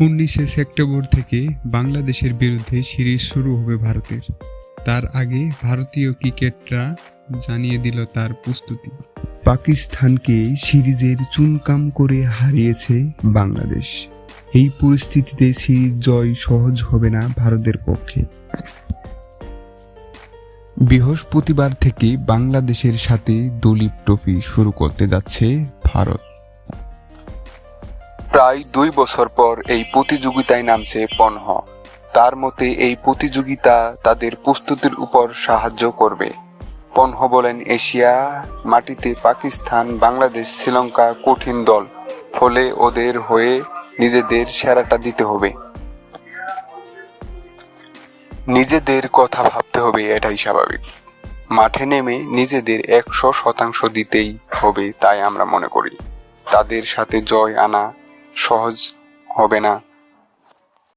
উনিশে সেপ্টেম্বর থেকে বাংলাদেশের বিরুদ্ধে সিরিজ শুরু হবে ভারতের। তার আগে ভারতীয় ক্রিকেটরা জানিয়ে দিল তার প্রস্তুতি। পাকিস্তানকে সিরিজের চুনকাম করে হারিয়েছে বাংলাদেশ। এই পরিস্থিতিতে সিরিজ জয় সহজ হবে না ভারতের পক্ষে। বৃহস্পতিবার থেকে বাংলাদেশের সাথে দলীপ ট্রফি শুরু করতে যাচ্ছে ভারত। প্রায় দুই বছর পর এই প্রতিযোগিতায় নামছে পনহ। তার মতে এই প্রতিযোগিতা তাদের প্রস্তুতির উপর সাহায্য করবে। পনহ বলেন, এশিয়া মাটিতে পাকিস্তান, বাংলাদেশ, শ্রীলঙ্কা কঠিন দল। ফলে ওদের হয়ে নিজেদের সেরাটা দিতে হবে। নিজেদের কথা ভাবতে হবে, এটাই স্বাভাবিক। মাঠে নেমে নিজেদের একশো শতাংশ দিতেই হবে, তাই আমরা মনে করি। তাদের সাথে জয় আনা সহজ হবে না।